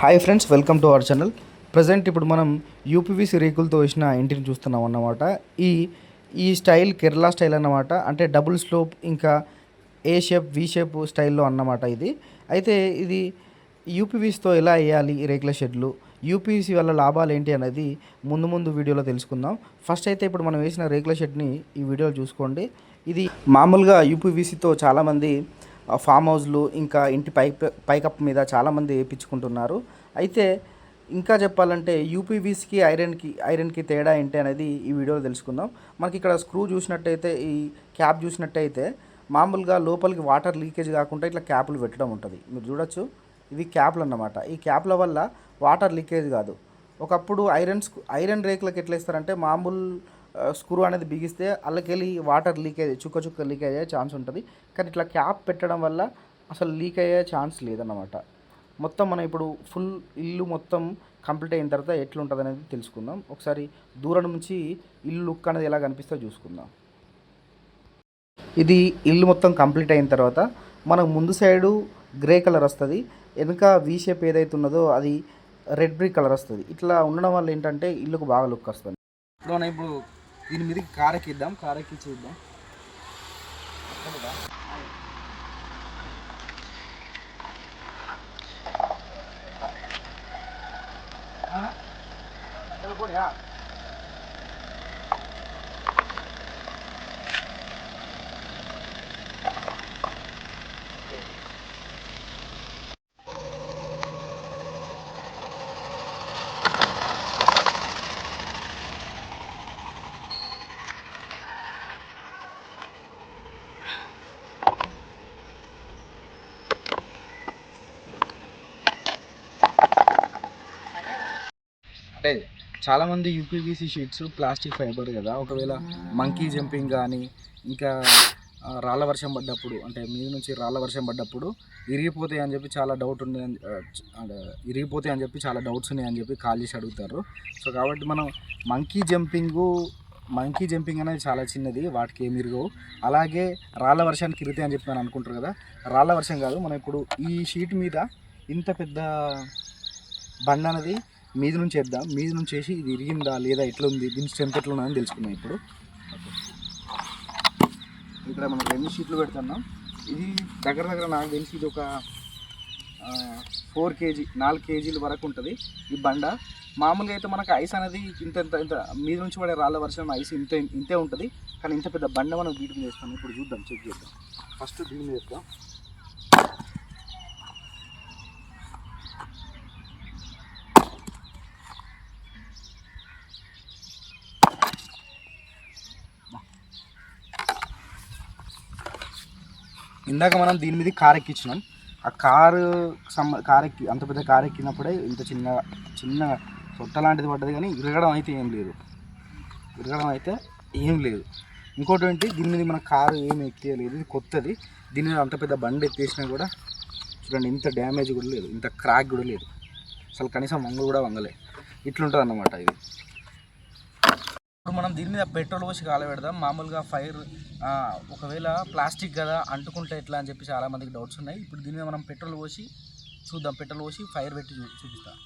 Hi friends welcome to our channel present ఇప్పుడు మనం UPVC రేకులతో వేసిన ఇంటిని చూస్తున్నాం అన్నమాట. ఈ ఈ స్టైల్ కేరళ స్టైల్ అన్నమాట. అంటే డబుల్ స్లోప్ ఇంకా ఏ షేప్ వి షేప్ స్టైల్లో అన్నమాట ఇది. అయితే ఇది యూపీవీసీతో ఎలా వేయాలి ఈ రేకుల షెడ్లు? యూపీవీసీ వల్ల లాభాలు ఏంటి అనేది ముందు ముందు వీడియోలో తెలుసుకుందాం. ఫస్ట్ అయితే ఇప్పుడు మనం వేసిన రేకుల షెడ్ని ఈ వీడియోలో చూసుకోండి. ఇది మామూలుగా యూపీవీసీతో చాలామంది ఫామ్ హౌస్లు ఇంకా ఇంటి పై పైకప్పు మీద చాలామంది వేయించుకుంటున్నారు అయితే ఇంకా చెప్పాలంటే యూపీవీస్కి ఐరన్కి ఐరన్కి తేడా ఏంటి అనేది ఈ వీడియోలో తెలుసుకుందాం. మనకి ఇక్కడ స్క్రూ చూసినట్టయితే ఈ క్యాప్ చూసినట్టయితే మామూలుగా లోపలికి వాటర్ లీకేజ్ కాకుండా ఇట్లా క్యాపులు పెట్టడం ఉంటుంది. మీరు చూడొచ్చు. ఇవి క్యాప్లు అన్నమాట. ఈ క్యాప్ల వల్ల వాటర్ లీకేజ్ కాదు. ఒకప్పుడు ఐరన్ ఐరన్ రేకులకు ఎట్లా ఇస్తారంటే మామూలు స్క్రూ అనేది బిగిస్తే అల్లకెళ్ళి వాటర్ లీకేజ్ చుక్క చుక్క లీక్ అయ్యే ఛాన్స్ ఉంటుంది. కానీ ఇట్లా క్యాప్ పెట్టడం వల్ల అసలు లీక్ అయ్యే ఛాన్స్ లేదన్నమాట. మొత్తం మనం ఇప్పుడు ఫుల్ ఇల్లు మొత్తం కంప్లీట్ అయిన తర్వాత ఎట్లుంటుంది అనేది తెలుసుకుందాం. ఒకసారి దూరం నుంచి ఇల్లు లుక్ అనేది ఎలా కనిపిస్తుందో చూసుకుందాం. ఇది ఇల్లు మొత్తం కంప్లీట్ అయిన తర్వాత మనకు ముందు సైడు గ్రే కలర్ వస్తుంది. వెనుక వీ షేప్ ఏదైతే ఉన్నదో అది రెడ్ బ్రిక్ కలర్ వస్తుంది. ఇట్లా ఉండడం వల్ల ఏంటంటే ఇల్లుకు బాగా లుక్ వస్తుంది. ఇప్పుడు మనం ఇప్పుడు దీని మీదకి కారెక్కిద్దాం కారెక్కి చూద్దాం. అంటే చాలామంది యూపీవీసీ షీట్స్ ప్లాస్టిక్ ఫైబర్ కదా. ఒకవేళ మంకీ జంపింగ్ కానీ ఇంకా రాళ్ళ వర్షం పడ్డప్పుడు అంటే మీద నుంచి రాళ్ళ వర్షం పడ్డప్పుడు ఇరిగిపోతాయి అని చెప్పి చాలా డౌట్ ఉంది అంటే ఇరిగిపోతాయి అని చెప్పి చాలా డౌట్స్ ఉన్నాయి అని చెప్పి కాల్ చేసి అడుగుతారు. సో కాబట్టి మనం మంకీ జంపింగ్ మంకీ జంపింగ్ అనేది చాలా చిన్నది వాటికి ఏమి ఇరగవు. అలాగే రాళ్ళ వర్షానికి ఇరుగుతాయి అని చెప్పి మనం అనుకుంటారు కదా. రాళ్ళ వర్షం కాదు మనం ఇప్పుడు ఈ షీట్ మీద ఇంత పెద్ద బండ అనేది మీది నుంచి వేద్దాం. మీది నుంచి వేసి ఇది ఇరిగిందా లేదా ఎట్లా ఉంది? దీని స్ట్రెంత్ ఎట్లా అని తెలుసుకున్నాం ఇప్పుడు. ఇక్కడ మనం రెండు షీట్లు పెడుతున్నాం. ఇది దగ్గర దగ్గర నాకు తెలిసి ఇది ఒక ఫోర్ కేజీ నాలుగు కేజీల వరకు ఉంటుంది ఈ బండ. మామూలుగా అయితే మనకు ఐస్ అనేది ఇంత ఇంత ఇంత మీద నుంచి పడే రాళ్ళ వర్షం ఐస్ ఇంత ఇంతే ఉంటుంది. కానీ ఇంత పెద్ద బండ మనం వీటి చేస్తాం. ఇప్పుడు చూద్దాం చెక్ చేద్దాం. ఫస్ట్ దీని చేద్దాం. ఇందాక మనం దీని మీద కార్ ఎక్కించినాం. ఆ కారు సమ్ కార్ ఎక్కి అంత పెద్ద కార్ ఎక్కినప్పుడే ఇంత చిన్న చిన్న సొట్ట లాంటిది పడ్డది కానీ ఇరగడం అయితే ఏం లేదు. ఇరగడం అయితే ఏం లేదు. ఇంకోటి ఏంటి? దీని మీద మన కారు ఏం ఎక్కియలేదు. ఇది కొత్తది. దీని మీద అంత పెద్ద బండి ఎత్తేసినా కూడా చూడండి ఇంత డ్యామేజ్ కూడా లేదు. ఇంత క్రాక్ కూడా లేదు. అసలు కనీసం వంగ కూడా వంగలే. ఇట్లుంటుంది అన్నమాట ఇది. ఇప్పుడు మనం దీని మీద పెట్రోల్ పోసి కాలబెడదాం మామూలుగా ఫైర్ ఒకవేళ ప్లాస్టిక్ కదా అంటుకుంటే ఎట్లా అని చెప్పి చాలా మందికి డౌట్స్ ఉన్నాయి. ఇప్పుడు దీని మీద మనం పెట్రోల్ పోసి చూద్దాం. పెట్రోల్ పోసి ఫైర్ పెట్టి చూ చూపిస్తాం.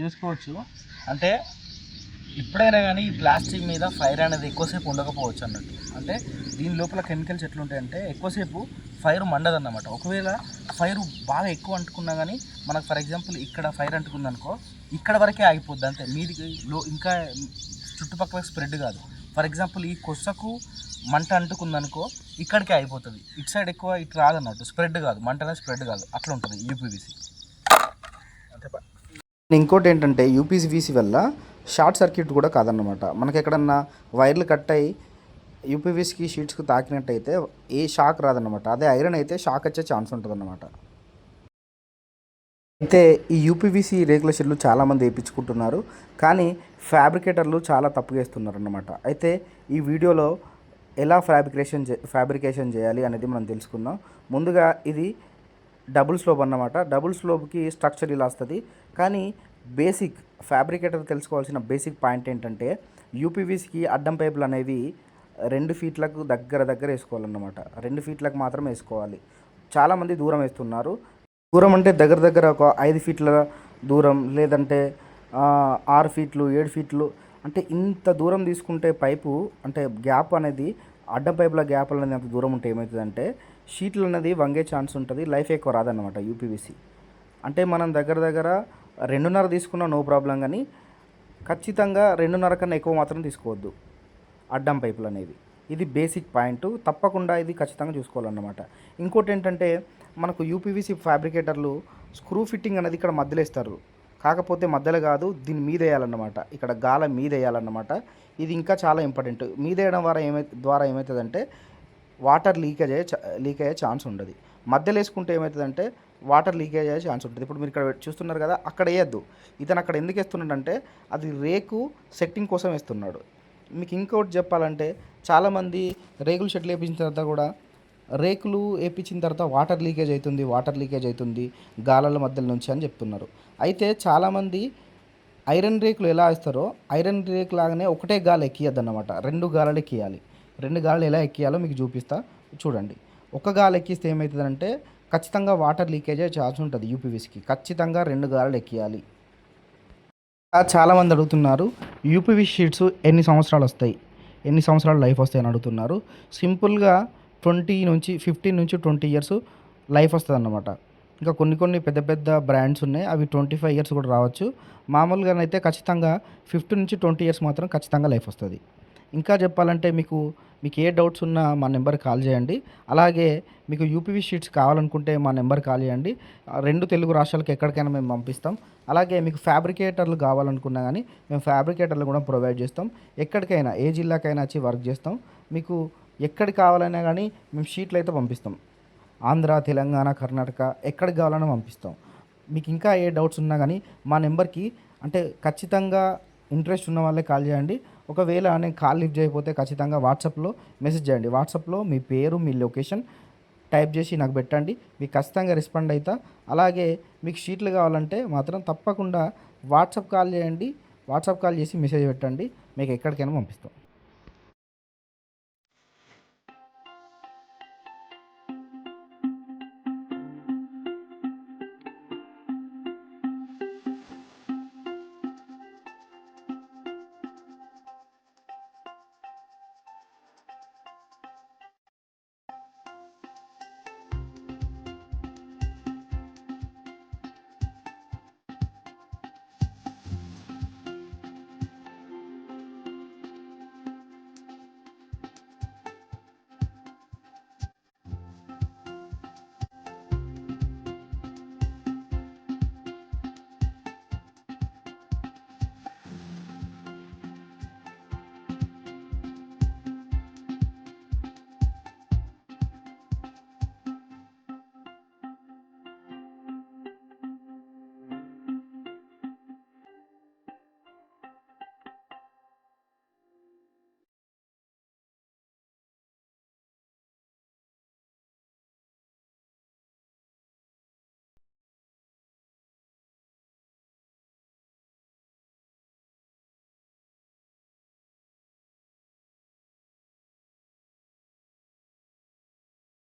చూసుకోవచ్చు. అంటే ఇప్పుడైనా కానీ ఈ ప్లాస్టిక్ మీద ఫైర్ అనేది ఎక్కువసేపు ఉండకపోవచ్చు అన్నట్టు. అంటే దీని లోపల కెమికల్స్ ఎట్లుంటాయంటే ఎక్కువసేపు ఫైర్ మండదన్నమాట. ఒకవేళ ఫైర్ బాగా ఎక్కువ అంటుకున్నా కానీ మనకు ఫర్ ఎగ్జాంపుల్ ఇక్కడ ఫైర్ అంటుకుంది అనుకో ఇక్కడ వరకే ఆగిపోద్ది అంతే. మీదికి లో ఇంకా చుట్టుపక్కల స్ప్రెడ్ కాదు. ఫర్ ఎగ్జాంపుల్ ఈ కొసకు మంట అంటుకుందనుకో ఇక్కడికే అయిపోతుంది ఇటు సైడ్ ఎక్కువ ఇటు రాదన్నట్టు. స్ప్రెడ్ కాదు. మంట అనేది స్ప్రెడ్ కాదు. అట్లా ఉంటుంది యూపీబీసీ. ఇంకోటి ఏంటంటే యూపీసీవీసీ వల్ల షార్ట్ సర్క్యూట్ కూడా కాదన్నమాట. మనకి ఎక్కడన్నా వైర్లు కట్ అయ్యి యూపీవీసీకి షీట్స్కి తాకినట్టయితే ఏ షాక్ రాదన్నమాట. అదే ఐరన్ అయితే షాక్ వచ్చే ఛాన్స్ ఉంటుందన్నమాట. అయితే ఈ యూపీవీసీ రేకుల షెడ్లు చాలామంది వేయించుకుంటున్నారు. కానీ ఫ్యాబ్రికేటర్లు చాలా తప్పుగా వేస్తున్నారు అన్నమాట అయితే ఈ వీడియోలో ఎలా ఫ్యాబ్రికేషన్ చే ఫ్యాబ్రికేషన్ చేయాలి అనేది మనం తెలుసుకుందాం. ముందుగా ఇది డబుల్ స్లోప్ అన్నమాట. డబుల్ స్లోప్కి స్ట్రక్చర్ ఇలా వస్తుంది. కానీ బేసిక్ ఫ్యాబ్రికేటర్ తెలుసుకోవాల్సిన బేసిక్ పాయింట్ ఏంటంటే యూపీవీసీకి అడ్డం పైపులు అనేవి రెండు ఫీట్లకు దగ్గర దగ్గర వేసుకోవాలన్నమాట. రెండు ఫీట్లకు మాత్రం వేసుకోవాలి. చాలామంది దూరం వేస్తున్నారు. దూరం అంటే దగ్గర దగ్గర ఒక ఐదు ఫీట్ల దూరం లేదంటే ఆరు ఫీట్లు ఏడు ఫీట్లు. అంటే ఇంత దూరం తీసుకుంటే పైపు అంటే గ్యాప్ అనేది అడ్డం పైపుల గ్యాప్ అనేది అంత దూరం ఉంటే ఏమవుతుందంటే షీట్లు అనేది వంగే ఛాన్స్ ఉంటుంది లైఫ్ ఎక్కువ రాదన్నమాట యూపీవీసీ అంటే మనం దగ్గర దగ్గర రెండున్నర తీసుకున్నా నో ప్రాబ్లం కానీ ఖచ్చితంగా రెండున్నర కన్నా ఎక్కువ మాత్రం తీసుకోవద్దు అడ్డం పైపులు అనేవి. ఇది బేసిక్ పాయింట్ తప్పకుండా ఇది ఖచ్చితంగా చూసుకోవాలన్నమాట. ఇంకోటి ఏంటంటే మనకు యూపీవీసీ ఫ్యాబ్రికేటర్లు స్క్రూ ఫిట్టింగ్ అనేది ఇక్కడ మధ్యలో ఇస్తారు కాకపోతే మధ్యలో కాదు దీని మీద వేయాలన్నమాట ఇక్కడ గాల మీద వేయాలన్నమాట ఇది ఇంకా చాలా ఇంపార్టెంట్. మీద వేయడం ద్వారా ఏమై ద్వారా ఏమవుతుందంటే వాటర్ లీకేజ్ అయ్యే లీక్ అయ్యే ఛాన్స్ ఉండదు. మధ్యలో వేసుకుంటే ఏమవుతుందంటే వాటర్ లీకేజ్ అయ్యే ఛాన్స్ ఉంటుంది. ఇప్పుడు మీరు ఇక్కడ చూస్తున్నారు కదా అక్కడ వేయద్దు. ఇతను అక్కడ ఎందుకు వేస్తున్నాడంటే అది రేకు సెట్టింగ్ కోసం వేస్తున్నాడు. మీకు ఇంకోటి చెప్పాలంటే చాలామంది రేకులు షెడ్లు వేపించిన తర్వాత కూడా రేకులు వేపించిన తర్వాత వాటర్ లీకేజ్ అవుతుంది వాటర్ లీకేజ్ అవుతుంది గాలాల మధ్యలో నుంచి అని చెప్తున్నారు. అయితే చాలామంది ఐరన్ రేకులు ఎలా వేస్తారో ఐరన్ రేకు లాగానే ఒకటే గాలి ఎక్కియద్దు అన్నమాట రెండు గాలలు ఎక్కియాలి. రెండు గాలులు ఎలా ఎక్కియాలో మీకు చూపిస్తా. చూడండి. ఒక గాలి ఎక్కిస్తే ఏమవుతుందంటే ఖచ్చితంగా వాటర్ లీకేజ్ అయ్యే ఛాన్స్ ఉంటుంది యూపీవీసీకి. ఖచ్చితంగా రెండు గాలులు ఎక్కియాలి. చాలామంది అడుగుతున్నారు యూపీవీ షీట్స్ ఎన్ని సంవత్సరాలు వస్తాయి? ఎన్ని సంవత్సరాలు లైఫ్ వస్తాయి అని అడుగుతున్నారు. సింపుల్గా ట్వంటీ నుంచి ఫిఫ్టీన్ నుంచి ట్వంటీ ఇయర్స్ లైఫ్ వస్తుంది అన్నమాట ఇంకా కొన్ని కొన్ని పెద్ద పెద్ద బ్రాండ్స్ ఉన్నాయి అవి ట్వంటీ ఫైవ్ ఇయర్స్ కూడా రావచ్చు. మామూలుగానైతే ఖచ్చితంగా ఫిఫ్టీన్ నుంచి ట్వంటీ ఇయర్స్ మాత్రం ఖచ్చితంగా లైఫ్ వస్తుంది. ఇంకా చెప్పాలంటే మీకు మీకు ఏ డౌట్స్ ఉన్నా మా నెంబర్ కాల్ చేయండి. అలాగే మీకు యూపీవీ షీట్స్ కావాలనుకుంటే మా నెంబర్ కాల్ చేయండి. రెండు తెలుగు రాష్ట్రాలకు ఎక్కడికైనా మేము పంపిస్తాం. అలాగే మీకు ఫ్యాబ్రికేటర్లు కావాలనుకున్నా కానీ మేము ఫ్యాబ్రికేటర్లు కూడా ప్రొవైడ్ చేస్తాం. ఎక్కడికైనా ఏ జిల్లాకైనా వచ్చి వర్క్ చేస్తాం. మీకు ఎక్కడ కావాలన్నా కానీ మేము షీట్లు అయితే పంపిస్తాం. ఆంధ్ర తెలంగాణ కర్ణాటక ఎక్కడికి కావాలన్నా పంపిస్తాం. మీకు ఇంకా ఏ డౌట్స్ ఉన్నా కానీ మా నెంబర్కి అంటే ఖచ్చితంగా ఇంట్రెస్ట్ ఉన్న వాళ్ళే కాల్ చేయండి. ఒకవేళ నేను కాల్ లిఫ్ట్ చేయకపోతే ఖచ్చితంగా వాట్సాప్లో మెసేజ్ చేయండి. వాట్సాప్లో మీ పేరు మీ లొకేషన్ టైప్ చేసి నాకు పెట్టండి. మీకు ఖచ్చితంగా రెస్పాండ్ అవుతా అలాగే మీకు షీట్లు కావాలంటే మాత్రం తప్పకుండా వాట్సాప్ కాల్ చేయండి. వాట్సాప్ కాల్ చేసి మెసేజ్ పెట్టండి. మీకు ఎక్కడికైనా పంపిస్తాం.